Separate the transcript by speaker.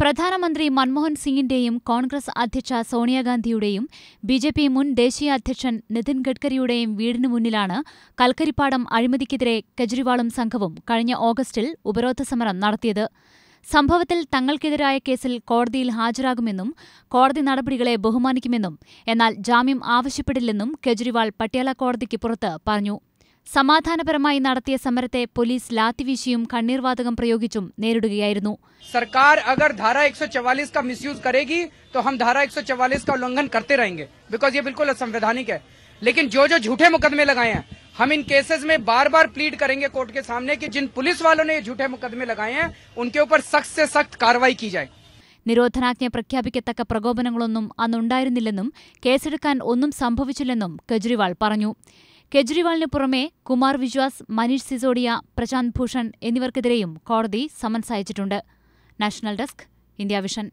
Speaker 1: പ്രധാനമന്ത്രി മൻമോഹൻ സിംഗിന്റെയും കോൺഗ്രസ് അധ്യക്ഷ സോണിയാഗാന്ധിയുടെയും B J P മുൻ ദേശീയ അധ്യക്ഷൻ നിതിൻ ഗഡ്കരിയുടെയും വീടിനു മുന്നിലാണ് കൽക്കരിപ്പാടം അഴിമതിക്കെതിരെ കെജ്രിവാളും സംഘവും കഴിഞ്ഞ ഓഗസ്റ്റിൽ ഉപരോധ സമരം നടത്തിയത്. സംഭവത്തിൽ തങ്ങൾക്കെതിരായ കേസിൽ കോടതിയിൽ ഹാജരാകുമെന്നും കോടതി നടപടികളെ ബഹുമാനിക്കുമെന്നും എന്നാൽ ജാമ്യം ആവശ്യപ്പെടില്ലെന്നും കെജ്രിവാൾ പട്യാല കോടതിക്ക് പുറത്ത് പറഞ്ഞു. സമാധാനപരമായി നടത്തിയ സമരത്തെ പോലീസ് ലാത്തിവീശിയും കണ്ണീർവാതകം പ്രയോഗിച്ചും നേരിടുകയായിരുന്നു
Speaker 2: सरकार अगर धारा 144 का मिसयूज करेगी तो हम धारा 144 का उल्लंघन करते रहेंगे बिकॉज ये बिल्कुल असंवैधानिक है लेकिन जो जो झूठे मुकदमे लगाए हैं हम इन केसेस में बार बार प्लीड करेंगे कोर्ट के सामने कि जिन पुलिस वालों ने ये झूठे मुकदमे लगाए हैं उनके ऊपर सख्त से सख्त कार्रवाई की जाए
Speaker 1: നിരോധനാജ്ഞ പ്രഖ്യാപിക്കത്തക്ക പ്രകോപനങ്ങളൊന്നും അന്നുണ്ടായിരുന്നില്ലെന്നും കേസെടുക്കാൻ ഒന്നും സംഭവിച്ചില്ലെന്നും കെജ്രിവാൾ പറഞ്ഞു കെജ്രിവാളിന് പുറമെ കുമാർ വിശ്വാസ് മനീഷ് സിസോഡിയ പ്രശാന്ത് ഭൂഷൺ എന്നിവർക്കെതിരെയും കോടതി സമൻസ് അയച്ചിട്ടുണ്ട്. National desk India Vision.